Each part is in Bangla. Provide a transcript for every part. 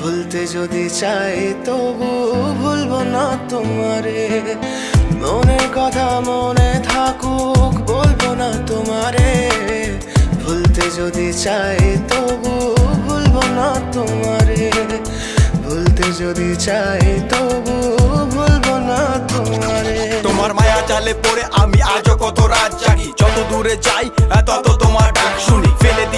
ভুলতে যদি চাই, তবু ভুলবো না তোমারে। মনের কথা মনে থাকুক, বলব না তোমারে। ভুলতে যদি চাই, তবু ভুলবো না তোমারে। ভুলতে যদি চাই, তবু ভুলবো না তোমারে। তোমার মায়া জালে পড়ে আমি আজও কত রাত জাগি। যত দূরে যাই তত তোমার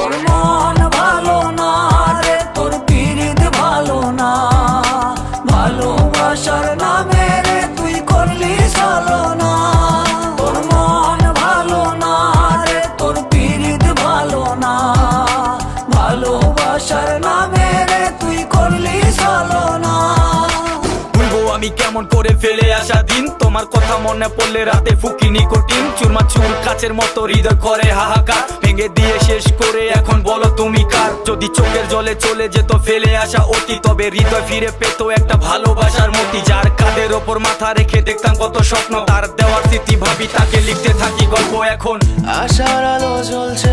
তোর মন আমি কেমন করে ফেলে আসা দিন? তোমার কথা মনে পড়লে রাতে ফুকি নিকোটিন। চুরমা চুর কাচের মতো হৃদয় করে হাহাকার। ভেঙে দিয়ে শেষ করে এখন বলো তুমি কার? যদি চোখের জলে চলে যেত ফেলে আসা অতি, তবে হৃদয় ফিরে পেত একটা ভালোবাসার মতি, যার কাঁধের ওপর মাথা রেখে দেখতাম কত স্বপ্ন। তার দেওয়ার স্মৃতি ভাবি, তাকে লিখতে থাকি গল্প এখন। আশার আলো জ্বলছে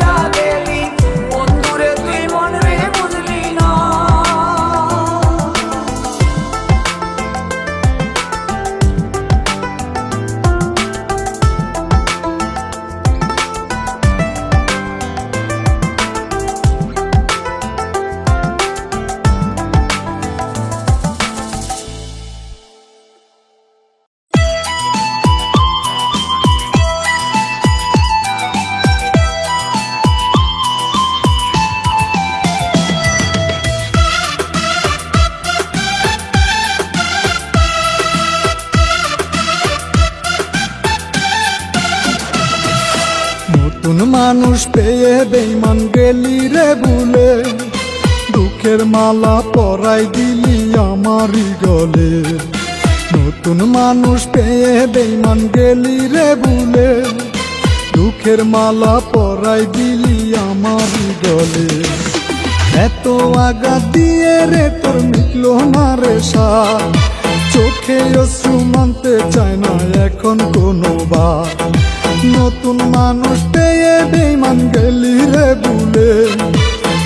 olvidado. নতুন মানুষ পেয়ে বেইমান গেলি রে ভুলে। দুঃখের মালা পরাই দিলি আমারই গলে। নতুন মানুষ পেয়ে বেইমান গেলি রে ভুলে। দুঃখের মালা পরাই দিলি আমারই গলে। এত আগা দিয়ে রে তোর মিটলো না রে সার। চোখে অশ্রু নতুন মানুষ পেয়ে বেমান গেলি রে বুলে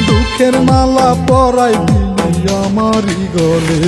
দুঃখের মালা পরাই দিলি আমারই গলে।